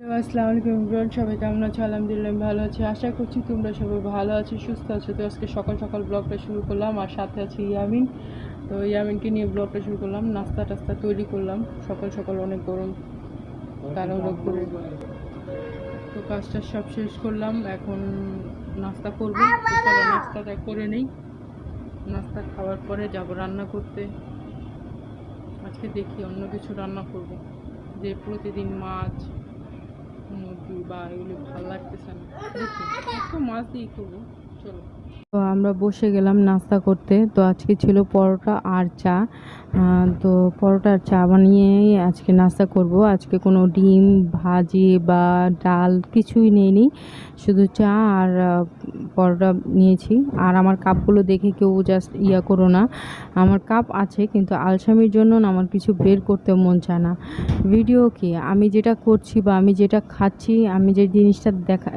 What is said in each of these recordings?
আসসালামু আলাইকুম এভরিওয়ান, সবাই কেমন আছো? আলহামদুলিল্লাহ ভালো আছি। আশা করছি তোমরা সবাই ভালো আছো, সুস্থ আছো। তো আজকে সকাল সকাল ব্লগটা শুরু করলাম আর সাথে আছে ইয়ামিন। তো ইয়ামিনকে নিয়ে ব্লগটা শুরু করলাম, নাস্তা টাস্তা তৈরি করলাম। সকাল সকাল অনেক গরম তাড়াহুড়ো করে তো কাজটা সব শেষ করলাম, এখন নাস্তা করব। নাস্তাটা করে নেই। নাস্তা খাওয়ার পরে যাব রান্না করতে। আজকে দেখি অন্য কিছু রান্না করব। যে প্রতিদিন মাছ বা এগুলো ভালো লাগতেছে না। দেখি মাছ দিয়েই করব। তো আমরা বসে গেলাম নাস্তা করতে। তো আজকে ছিল পরোটা আর চা। তো পরোটা আর চা বানিয়েই আজকে নাস্তা করব। আজকে কোনো ডিম, ভাজি বা ডাল কিছুই নেইনি। শুধু চা আর পরোটা নিয়েছি। আর আমার কাপগুলো দেখে কেউ জাস্ট ইয়া করো না। আমার কাপ আছে, কিন্তু আলসামির জন্য না আমার কিছু বের করতে মন চায় না। ভিডিও কি? আমি যেটা করছি বা আমি যেটা খাচ্ছি, আমি যে জিনিসটা দেখা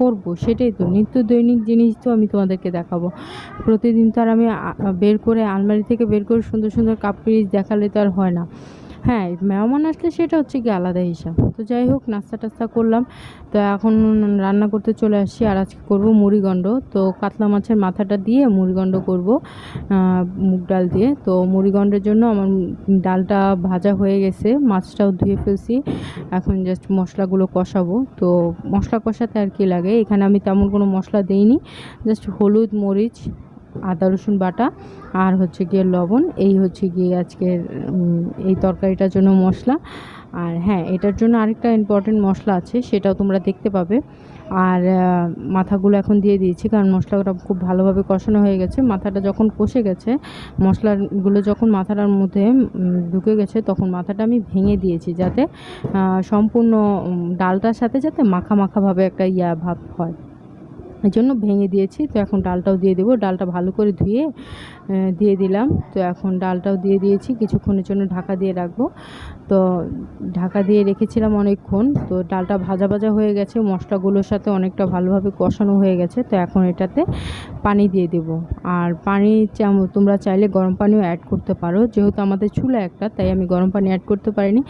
করব, সেটাই তো। নিত্য দৈনিক জিনিস তো আমি তোমাদেরকে দেখাবো। প্রতিদিন তো আর আমি বের করে আলমারি থেকে বের করে সুন্দর সুন্দর কাপ পিস দেখালে তো আর হয় না। হ্যাঁ মেহমান আসলে সেটা হচ্ছে কি আলাদা হিসাব। তো যাই হোক, নাস্তা টাস্তা করলাম। তো এখন রান্না করতে চলে আসছি আর আজকে করব মুড়িগণ্ড তো কাতলা মাছের মাথাটা দিয়ে মুড়িগণ্ড করব মুগ ডাল দিয়ে। তো মুড়িগণ্ডের জন্য আমার ডালটা ভাজা হয়ে গেছে, মাছটাও ধুয়ে ফেলছি। এখন জাস্ট মশলাগুলো কষাবো। তো মশলা কষাতে আর কি লাগে? এখানে আমি তেমন কোনো মশলা দেইনি জাস্ট হলুদ, মরিচ আদা, রসুন বাটা আর হচ্ছে গিয়ে লবণ। এই হচ্ছে গিয়ে আজকের এই তরকারিটার জন্য মশলা। আর হ্যাঁ এটার জন্য আরেকটা ইম্পর্টেন্ট মশলা আছে, সেটাও তোমরা দেখতে পাবে। আর মাথাগুলো এখন দিয়ে দিয়েছি, কারণ মশলাটা খুব ভালোভাবে কষানো হয়ে গেছে। মাথাটা যখন কষে গেছে, মশলাগুলো যখন মাথাটার মধ্যে ঢুকে গেছে, তখন মাথাটা আমি ভেঙে দিয়েছি যাতে সম্পূর্ণ ডালটার সাথে যাতে মাখা মাখাভাবে একটা ইয়া ভাব হয়। জন্য ভেঙে দিয়েছি। তো এখন ডালটাও দিয়ে দেবো। ডালটা ভালো করে ধুয়ে দিয়ে দিলাম। তো এখন ডালটাও দিয়ে দিয়েছি। কিছুক্ষণের জন্য ঢাকা দিয়ে রাখব। তো ঢাকা দিয়ে রেখেছিলাম অনেকক্ষণ। তো ডালটা ভাজা ভাজা হয়ে গেছে। মশলাগুলোর সাথে অনেকটা ভালোভাবে কষানো হয়ে গেছে। তো এখন এটাতে পানি দিয়ে দেব। আর পানি তোমরা চাইলে গরম পানিও অ্যাড করতে পারো। যেহেতু আমাদের চুলা একটা, তাই আমি গরম পানি অ্যাড করতে পারিনি।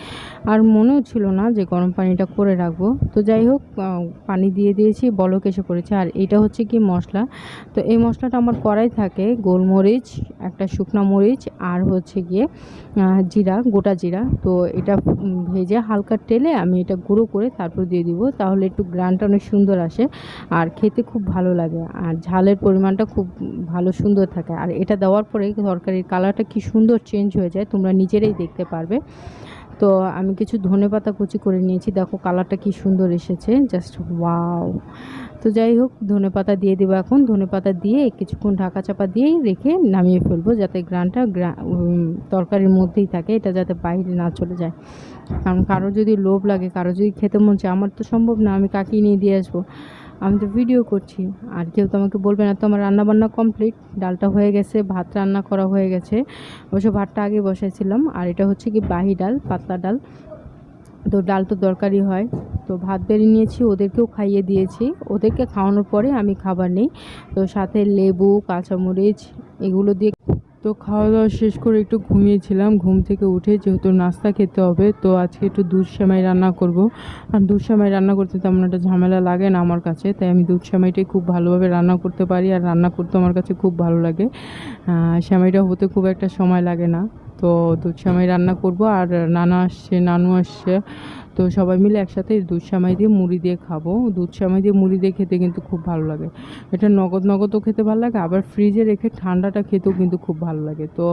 আর মনেও ছিল না যে গরম পানিটা করে রাখব। তো যাই হোক পানি দিয়ে দিয়েছি, বলক এসে পড়েছে। আর এটা হচ্ছে কি মশলা। তো এই মশলাটা আমার করাই থাকে, গোলমরিচ, একটা শুকনো মরিচ আর হচ্ছে গিয়ে জিরা, গোটা জিরা। তো এটা ভেজে হালকা টেলে আমি এটা গুঁড়ো করে তারপর দিয়ে দিব, তাহলে একটু গ্রানটা অনেক সুন্দর আসে আর খেতে খুব ভালো লাগে আর ঝালের পরিমাণটা খুব ভালো সুন্দর থাকে। আর এটা দেওয়ার পরে তরকারির কালারটা কি সুন্দর চেঞ্জ হয়ে যায়, তোমরা নিজেরাই দেখতে পারবে। তো আমি কিছু ধনে পাতা কুচি করে নিয়েছি, দেখো কালারটা কি সুন্দর এসেছে জাস্ট ওয়াও তো যাই হোক, ধনে পাতা দিয়ে দেবো এখন। ধনে পাতা দিয়ে কিছুক্ষণ ঢাকা চাপা দিয়েই রেখে নামিয়ে ফেলব যাতে গ্রানটা গ্রা তরকারির মধ্যেই থাকে। এটা যাতে বাইরে না চলে যায়। কারণ কারও যদি লোভ লাগে কারও যদি খেতে মন চায়, আমার তো সম্ভব না, আমি কাকি নিয়ে দিয়ে আসব। আমি তো ভিডিও করছি। আর কেউ তো আমাকে বলবে না, তো আমার রান্নাবান্না কমপ্লিট? ডালটা হয়ে গেছে, ভাত রান্না করা হয়ে গেছে। অবশ্য ভাতটা আগে বসাইছিলাম। আর এটা হচ্ছে কি বাহি ডাল, পাতলা ডাল। তো ডাল তো দরকারি হয়। তো ভাত বেরিয়ে নিয়েছি, ওদেরকেও খাইয়ে দিয়েছি। ওদেরকে খাওয়ানোর পরে আমি খাবার নেই। তো সাথে লেবু, কাঁচামরিচ এগুলো দিয়ে তো খাওয়া দাওয়া শেষ করে একটু ঘুমিয়েছিলাম। ঘুম থেকে উঠে যেহেতু নাস্তা খেতে হবে, তো আজকে একটু দুধ সেমাই রান্না করব। আর দুধ সেমাই রান্না করতে তেমন একটা ঝামেলা লাগে না আমার কাছে, তাই আমি দুধ সেমাইটাই খুব ভালোভাবে রান্না করতে পারি। আর রান্না করতে আমার কাছে খুব ভালো লাগে। সেমাইটা হতে খুব একটা সময় লাগে না। তো দুধ সেমাই রান্না করব আর নানা আসছে, নানু আসছে। তো সবাই মিলে একসাথে দুধ সেমাই দিয়ে মুড়ি দিয়ে খাব। দুধ সেমাই দিয়ে মুড়ি দিয়ে খেতে কিন্তু খুব ভালো লাগে। এটা নগদ নগদও খেতে ভালো লাগে, আবার ফ্রিজে রেখে ঠান্ডাটা খেতেও কিন্তু খুব ভালো লাগে। তো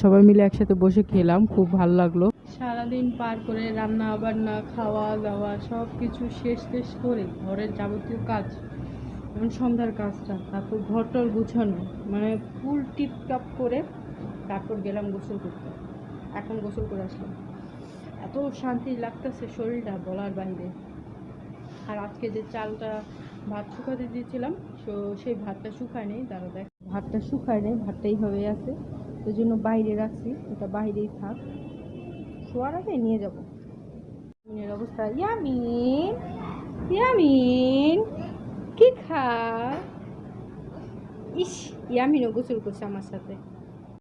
সবাই মিলে একসাথে বসে খেলাম, খুব ভালো লাগল। সারাদিন পার করে রান্না বান্না খাওয়া দাওয়া সব কিছু শেষ শেষ করে ঘরের যাবতীয় কাজ, যেমন সন্ধ্যার কাজটা, তারপর ঘরটর গুছানো মানে ফুল টিপটাপ করে তারপর গেলাম গোসল করতে। এখন গোসল করে আসলাম। এত শান্তি লাগতেছে শরীরটা বলার বাইরে। আর আজকে যে চালটা ভাত শুকাতে দিয়েছিলাম তো সেই ভাতটা শুকায় নেই। দাঁড়া দেখ, ভাতটা শুকায় নেই ভাতটা এইভাবে আছে। ওই জন্য বাইরে রাখছি, ওটা বাইরেই থাক। শোয়ার আগে নিয়ে যাব। ইয়ামিনের অবস্থা। ইয়ামিন ইয়ামিন, কি খা ইস, ইয়ামিনও গোসল করছে আমার সাথে।